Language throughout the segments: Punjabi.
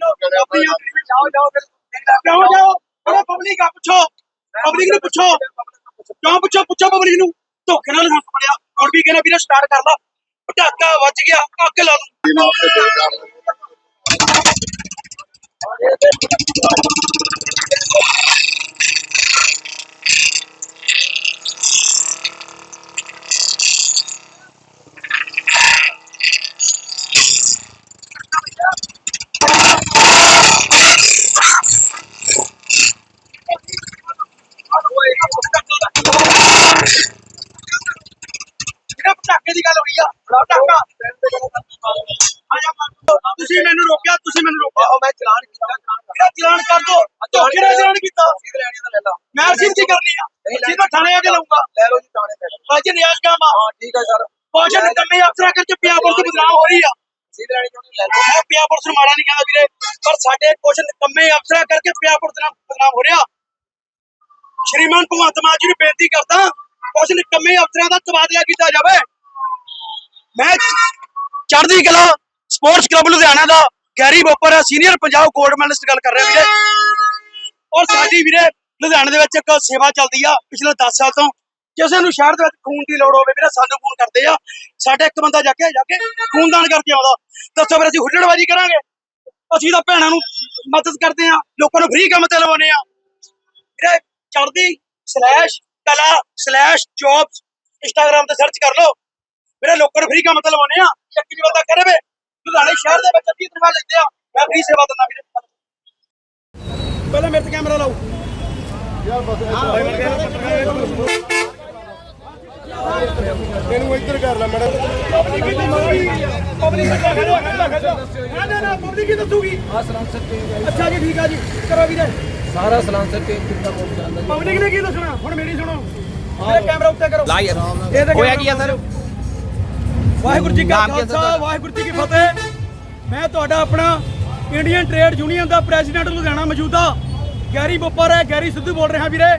ਜਾਓ ਜਾਓ ਫਿਰ। ਜਾਓ ਜਾਓ। ਅਰੇ ਪਬਲਿਕ ਆ, ਪੁੱਛੋ। ਪਬਲਿਕ ਨੂੰ ਪੁੱਛੋ। ਕਿਉਂ ਪੁੱਛੋ? ਪੁੱਛੋ ਪਬਲਿਕ ਨੂੰ। ਧੋਖੇ ਨਾਲ ਹੱਥ ਫੜਿਆ ਹੁਣ ਵੀ ਕਹਿੰਦਾ, ਵੀਰੇ ਸਟਾਰਟ ਕਰ ਲਾ। ਪਟਾਕਾ ਵੱਜ ਗਿਆ, ਅੱਗ ਲਾ ਦੂੰ ਜਿਹੜਾ ਪਟਾਕੇ ਦੀ ਗੱਲ ਹੋਈ ਆ ਪਟਾਕਾ ਆ ਜਾ ਮੰਨ ਤੁਸੀਂ ਮੈਨੂੰ ਰੋਕਿਆ ਤੁਸੀਂ ਮੈਨੂੰ ਰੋਕਿਆ। ਮੈਂ ਚਲਾਨ ਕੀਤਾ ਮੇਰਾ ਚਲਾਨ ਕਰ ਦੋ? ਧੋਖੇ ਨਾਲ ਚਲਾਨ ਕੀਤਾ? ਮੈਂ ਅਰਜੀਤ ਕੀ ਕਰਨੀ ਆ। ਜੀ ਮੈਂ ਥਾਣੇ ਆ ਕੇ ਲਾਉਂਗਾ ਲੈ। ਲਓ ਜੀ ਥਾਣੇ ਤੇ ਅੱਜ ਨਿਆਜ਼ ਕਾਮ ਆ। ਹਾਂ ਠੀਕ ਹੈ ਸਰ। ਪਹੁੰਚਣ ਕੰਮੇ ਅਫਸਰਾਂ ਕਰਕੇ ਪਿਆਪੁਰ ਤੋਂ ਬਦਨਾਮ ਹੋ ਰਹੀ ਆ। ਸਿੱਧ ਲੈਣੀ ਚਾਹੁੰਦੇ ਲੈ ਲਓ। ਮੈਂ ਪਿਆਪੁਰ ਨੂੰ ਮਾੜਾ ਨਹੀਂ ਕਹਿੰਦਾ ਵੀਰੇ ਪਰ ਸਾਡੇ ਕੁਝ ਕੰਮੇ ਅਫਸਰਾਂ ਕਰਕੇ ਪਿਆਪੁਰ ਦਾ ਬਦਨਾਮ ਹੋ ਰਿਹਾ। ਸ਼੍ਰੀਮਾਨ ਭਗਵੰਤ ਮਾਨ ਜੀ ਨੂੰ ਬੇਨਤੀ ਕਰਦਾ ਕੁਝ ਕੰਮੇ ਅਫਸਰਾਂ ਦਾ ਤਬਾਦਲਾ ਕੀਤਾ ਜਾਵੇ। ਮੈਂ ਚੜ੍ਹਦੀ ਕਲਾ ਸਪੋਰਟਸ ਕਲੱਬ ਲੁਧਿਆਣਾ ਦਾ, Garry Bopar senior Punjab gold medalist ਗੱਲ ਕਰ ਰਿਹਾ ਵੀਰੇ। ਔਰ ਸਾਡੀ ਵੀਰੇ ਲੁਧਿਆਣੇ ਦੇ ਵਿੱਚ ਇੱਕ ਸੇਵਾ ਚੱਲਦੀ ਆ, ਪਿਛਲੇ 10 ਸਾਲ ਤੋਂ। ਕਿਸੇ ਨੂੰ ਸ਼ਹਿਰ ਦੇ ਵਿੱਚ ਖੂਨ ਦੀ ਲੋੜ ਹੋਵੇ ਵੀਰੇ, ਸਾਨੂੰ ਫੋਨ ਕਰਦੇ ਆ। ਸਾਡੇ ਇੱਕ ਬੰਦਾ ਜਾ ਕੇ ਜਾ ਕੇ ਖੂਨਦਾਨ ਕਰਕੇ ਆਉਂਦਾ। ਦੱਸੋ ਫਿਰ ਅਸੀਂ ਹੁੱਲੜਬਾਜੀ ਕਰਾਂਗੇ? ਅਸੀਂ ਤਾਂ ਭੈਣਾਂ ਨੂੰ ਮਦਦ ਕਰਦੇ ਆ, ਲੋਕਾਂ ਨੂੰ ਫ੍ਰੀ ਕੰਮ ਤੇ ਲਵਾਉਨੇ ਆ। ਵੀਰੇ, Chardi slash Kala slash jobs Instagram ਤੇ ਸਰਚ ਕਰ ਲਓ। ਵੀਰੇ ਲੋਕਾਂ ਨੂੰ ਫ੍ਰੀ ਕੰਮ ਤੇ ਲਵਾਉਨੇ ਆ। ਇੱਕ ਜੀ ਬੰਦਾ ਕਰੇ ਵੇ। ਲੁਧਿਆਣੇ ਸ਼ਹਿਰ ਦੇ ਵਿੱਚ 30 ਤਨਖਾਹ ਲੈਂਦੇ ਆ। ਮੈਂ ਫ੍ਰੀ ਸੇਵਾ ਦਿੰਦਾ ਵੀਰੇ। ਪਹਿਲਾਂ ਮੇਰੇ ਤੇ ਕੈਮਰਾ ਲਾਓ। ਇਹਨੂੰ ਇੱਧਰ ਕਰ ਲੈ ਮੈਡਮ ਪਬਲਿਕ ਨਾ ਨਾ ਨਾ ਪਬਲਿਕ ਹੀ ਦੱਸੂਗੀ? ਆ ਸਲਾਂਸਰ ਤੇ ਅੱਛਾ ਜੀ ਠੀਕ ਆ ਜੀ। ਕਰੋ ਵੀਰੇ। ਸਾਰਾ ਸਲਾਂਸਰ ਤੇ ਕਿੰਨਾ ਮੁੱਕ ਜਾਂਦਾ ਪਬਲਿਕ ਨੇ ਕੀ ਦੱਸਣਾ? ਹੁਣ ਮੇਰੀ ਸੁਣੋ। ਮੇਰੇ ਕੈਮਰਾ ਉੱਤੇ ਕਰੋ। ਲਾ ਯਾਰ ਇਹ ਤੇ ਹੋਇਆ ਕੀ ਆ ਸਰ? ਵਾਹਿਗੁਰੂ ਜੀ ਕਾ ਖਾਲਸਾ? ਵਾਹਿਗੁਰੂ ਜੀ ਕੀ ਫਤਿਹ। ਮੈਂ ਤੁਹਾਡਾ ਆਪਣਾ ਇੰਡੀਅਨ ਟ੍ਰੇਡ ਯੂਨੀਅਨ ਦਾ ਪ੍ਰੈਜ਼ੀਡੈਂਟ ਲੁਧਿਆਣਾ ਮੌਜੂਦਾ। ਗੈਰੀ ਬੋਪਰ ਹੈ ਗੈਰੀ ਸਿੱਧੂ ਬੋਲ ਰਿਹਾ ਵੀਰੇ।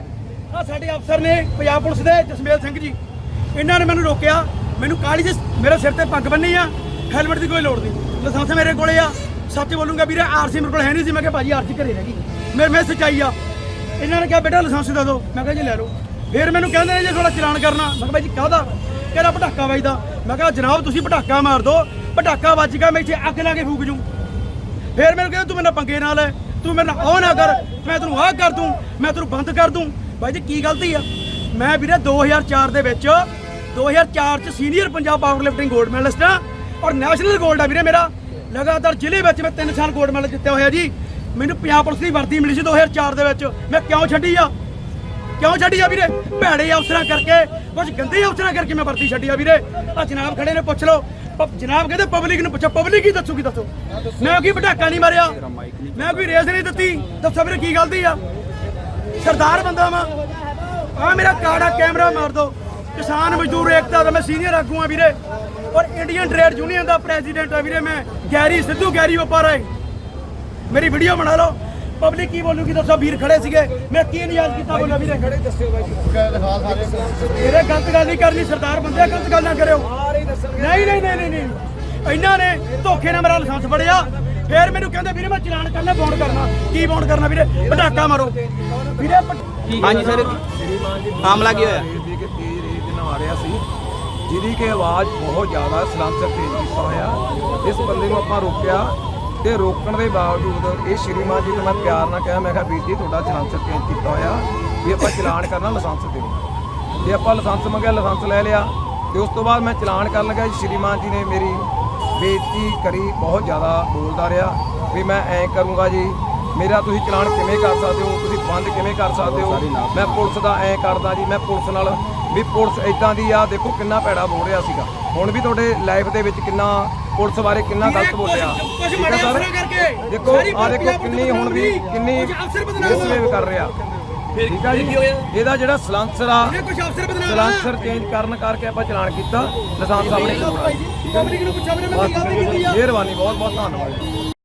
ਆ ਸਾਡੇ ਅਫਸਰ ਨੇ ਪੰਜਾਬ ਪੁਲਿਸ ਦੇ ਜਸਮੇਲ ਸਿੰਘ ਜੀ। ਇਹਨਾਂ ਨੇ ਮੈਨੂੰ ਰੋਕਿਆ। ਮੈਨੂੰ ਕਾਲੀ ਦੇ ਮੇਰੇ ਸਿਰ ਤੇ ਪੱਗ ਬੰਨੀ ਆ। ਹੈਲਮਟ ਦੀ ਕੋਈ ਲੋੜ ਨਹੀਂ। ਲਾਇਸੈਂਸ ਮੇਰੇ ਕੋਲੇ ਆ। ਸੱਚ ਬੋਲੂੰਗਾ ਵੀਰੇ ਆਰਸੀ ਮੇਰੇ ਕੋਲ ਹੈ ਨਹੀਂ ਸੀ। ਮੈਂ ਕਿਹਾ ਭਾਜੀ ਆਰਸੀ ਘਰੇ ਰਹਿ ਗਈ। ਮੇਰੇ ਮੇਰੇ ਸੱਚਾਈ ਆ। ਇਹਨਾਂ ਨੇ ਕਿਹਾ ਬੇਟਾ ਲਾਇਸੈਂਸ ਦੇ ਦਿਓ ਮੈਂ ਕਿਹਾ ਜੀ ਲੈ ਲਓ। ਫਿਰ ਮੈਨੂੰ ਕਹਿੰਦੇ ਨੇ ਜੇ ਥੋੜਾ ਚਲਾਨ ਕਰਨਾ। ਮੈਂ ਕਿਹਾ ਬਾਈ ਜੀ ਕਾਹਦਾ? ਕਹਿੰਦਾ ਪਟਾਕਾ ਵੱਜਦਾ? ਮੈਂ ਕਿਹਾ, ਜਨਾਬ, ਤੁਸੀਂ ਪਟਾਕਾ ਮਾਰ ਦੋ। ਪਟਾਕਾ ਵੱਜ ਗਿਆ, ਮੈਂ ਇੱਥੇ ਅੱਗ ਲਾ ਕੇ ਫੂਕ ਜੂ। ਫੇਰ ਮੈਨੂੰ ਕਹਿੰਦਾ, ਤੂੰ ਮੇਰੇ ਨਾਲ ਪੰਗੇ ਨਾਲ ਹੈ ਤੂੰ ਮੇਰੇ ਨਾਲ ਉਹ ਨਾ ਕਰ। ਮੈਂ ਤੈਨੂੰ ਆਹ ਕਰ ਦੂੰ। ਮੈਂ ਤੈਨੂੰ ਬੰਦ ਕਰ ਦੂੰ। ਬਾਈ ਜੀ, ਕੀ ਗਲਤੀ ਆ? ਮੈਂ ਵੀਰੇ 2004 ਦੇ ਵਿੱਚ 2004 ਚ ਸੀਨੀਅਰ ਪੰਜਾਬ ਪਾਵਰ ਲਿਫਟਿੰਗ 골ਡ ਮੈਡਲਿਸਟ ਆ ਔਰ ਨੈਸ਼ਨਲ ਗੋਲਡ ਆ ਵੀਰੇ ਮੇਰਾ। ਲਗਾਤਾਰ ਜ਼ਿਲ੍ਹੇ ਵਿੱਚ ਮੈਂ 3 ਸਾਲ ਗੋਲਡ ਮੈਡਲ ਜਿੱਤਿਆ ਹੋਇਆ ਜੀ। ਮੈਨੂੰ ਪੰਜਾਬ ਪੁਲਿਸ ਦੀ ਵਰਦੀ ਮਿਲੀ ਸੀ 2004 ਦੇ ਵਿੱਚ। ਮੈਂ ਕਿਉਂ ਛੱਡੀ ਆ? ਕਿਉਂ ਛੱਡੀ ਆ ਵੀਰੇ? ਭੈੜੇ ਅਫਸਰਾਂ ਕਰਕੇ ਕੁਝ ਗੰਦੇ ਅਫਸਰਾਂ ਕਰਕੇ ਮੈਂ ਵਰਦੀ ਛੱਡੀ ਆ ਵੀਰੇ। ਆ ਜਨਾਬ ਖੜੇ ਨੇ, ਪੁੱਛ ਲਓ। ਪ- ਜਨਾਬ ਕਹਿੰਦੇ ਪਬਲਿਕ ਨੂੰ ਪੁੱਛੋ ਪਬਲਿਕ ਹੀ ਦੱਸੂਗੀ ਦੱਸੋ। ਮੈਂ ਕੀ ਪਟਾਕਾ ਨਹੀਂ ਮਾਰਿਆ। ਮੈਂ ਕੋਈ ਰੇਸ ਨਹੀਂ ਦਿੱਤੀ। ਦੱਸੋ ਵੀਰੇ ਕੀ ਗਲਤੀ ਆ? ਸਰਦਾਰ ਬੰਦਾ ਵਾ। ਆ ਮੇਰਾ ਕਾੜਾ ਕੈਮਰਾ ਮਾਰ ਦੋ ਕਿਸਾਨ ਮਜ਼ਦੂਰ ਏਕਤਾ ਦਾ ਮੈਂ ਸੀਨੀਅਰ ਆਗੂ ਆ ਵੀਰੇ। ਔਰ ਇੰਡੀਅਨ ਟ੍ਰੇਡ ਯੂਨੀਅਨ ਦਾ ਪ੍ਰੈਜ਼ੀਡੈਂਟ ਆ ਵੀਰੇ ਮੈਂ। ਗੈਰੀ ਸਿੱਧੂ ਗੈਰੀ ਵਪਾਰ ਹੈ ਮੇਰੀ ਵੀਡੀਓ ਬਣਾ ਲਓ। ਪਬਲਿਕ ਕੀ ਬੋਲੂਗੀ? ਦੱਸੋ ਵੀਰ ਖੜੇ ਸੀਗੇ। ਮੈਂ ਕੀ ਨਿਯਾਜ਼ ਕੀਤਾ ਬੋਲਿਆ ਵੀਰੇ? ਖੜੇ ਦੱਸਿਓ ਬਾਈ ਇਹਦੇ ਗਲਤ ਗੱਲ ਨਹੀਂ ਕਰਨੀ ਸਰਦਾਰ ਬੰਦੇ ਗਲਤ ਗੱਲ ਨਾ ਕਰਿਓ। ਨਹੀਂ ਨਹੀਂ ਨਹੀਂ ਨਹੀਂ ਇਹਨਾਂ ਨੇ ਧੋਖੇ ਨਾਲ ਮੇਰਾ ਲਾਇਸੈਂਸ ਫੜਿਆ। ਫੇਰ ਮੈਨੂੰ ਕਹਿੰਦੇ ਵੀਰੇ ਮੈਂ ਚਲਾਨ ਕਰਨਾ ਬੌਂਡ ਕਰਨਾ। ਕੀ ਬੌਂਡ ਕਰਨਾ ਵੀਰੇ? ਪਟਾਕਾ ਮਾਰੋ। ਵੀਰੇ ਹਾਂਜੀ ਸਰ। ਮਾਮਲਾ ਕੀ ਹੋਇਆ? ਰਿਹਾ ਸੀ ਜਿਹਦੀ ਕਿ ਆਵਾਜ਼ ਬਹੁਤ ਜ਼ਿਆਦਾ ਸਲਾਂਸਰ ਤੇਜ਼ ਕੀਤਾ ਹੋਇਆ। ਇਸ ਬੰਦੇ ਨੂੰ ਆਪਾਂ ਰੋਕਿਆ। ਤੇ ਰੋਕਣ ਦੇ ਬਾਵਜੂਦ ਇਹ ਸ਼੍ਰੀਮਾਨ ਜੀ ਨੂੰ ਮੈਂ ਪਿਆਰ ਨਾਲ ਕਿਹਾ, ਮੈਂ ਕਿਹਾ ਵੀਰ ਜੀ, ਤੁਹਾਡਾ ਸਲਾਂਸਰ ਚੇਂਜ ਕੀਤਾ ਹੋਇਆ ਵੀ ਆਪਾਂ ਚਲਾਨ ਕਰਨਾ, ਲਾਇਸੈਂਸ ਦਿਓ ਜੇ ਆਪਾਂ ਲਾਇਸੈਂਸ ਮੰਗਿਆ, ਲਾਇਸੈਂਸ ਲੈ ਲਿਆ, ਤੇ ਉਸ ਤੋਂ ਬਾਅਦ ਮੈਂ ਚਲਾਨ ਕਰਨ ਲੱਗਾ। ਜੀ ਸ਼੍ਰੀਮਾਨ ਜੀ ਨੇ ਮੇਰੀ ਬੇਇੱਜ਼ਤੀ ਕਰੀ, ਬਹੁਤ ਜ਼ਿਆਦਾ ਬੋਲਦਾ ਰਿਹਾ ਵੀ ਮੈਂ ਐਂ ਕਰੂੰਗਾ ਜੀ। ਮੇਰਾ ਤੁਸੀਂ ਚਲਾਨ ਕਿਵੇਂ ਕਰ ਸਕਦੇ ਹੋ? ਤੁਸੀਂ ਬੰਦ ਕਿਵੇਂ ਕਰ ਸਕਦੇ ਹੋ? ਮੈਂ ਪੁਲਿਸ ਦਾ ਐਂ ਕਰਦਾ ਜੀ ਮੈਂ ਪੁਲਿਸ ਨਾਲ ਵੀ ਪੁਲਿਸ ਇਦਾਂ ਦੀ ਆ ਦੇਖੋ ਕਿੰਨਾ ਭੈੜਾ ਬੋਲ ਰਿਹਾ ਸੀਗਾ। ਹੁਣ ਵੀ ਤੁਹਾਡੇ ਲਾਈਫ ਦੇ ਵਿੱਚ ਕਿੰਨਾ ਪੁਲਿਸ ਬਾਰੇ ਕਿੰਨਾ ਗਲਤ ਬੋਲਿਆ। ਠੀਕ ਹੈ ਸਰ? ਦੇਖੋ ਆ ਦੇਖੋ ਕਿੰਨੀ ਹੁਣ ਵੀ ਕਿੰਨੀ ਅਫਸਰ ਕਰ ਰਿਹਾ। ਠੀਕ ਹੈ ਜੀ? ਇਹਦਾ ਜਿਹੜਾ ਸਲਾਂਸਰ ਆ ਸਲਾਂਸਰ ਚੇਂਜ ਕਰਨ ਕਰਕੇ ਆਪਾਂ ਚਲਾਨ ਕੀਤਾ। ਲਾਇਸੈਂਸ ਸਾਹਮਣੇ ਕਰਵਾਉਣਾ ਠੀਕ ਹੈ। ਪਬਲਿਕ ਨੂੰ ਪੁੱਛੋ ਵੀਰੇ ਮੈਂ ਕੀ ਗਲਤੀ ਕੀਤੀ ਆ। ਮਿਹਰਬਾਨੀ ਬਹੁਤ ਬਹੁਤ ਧੰਨਵਾਦ।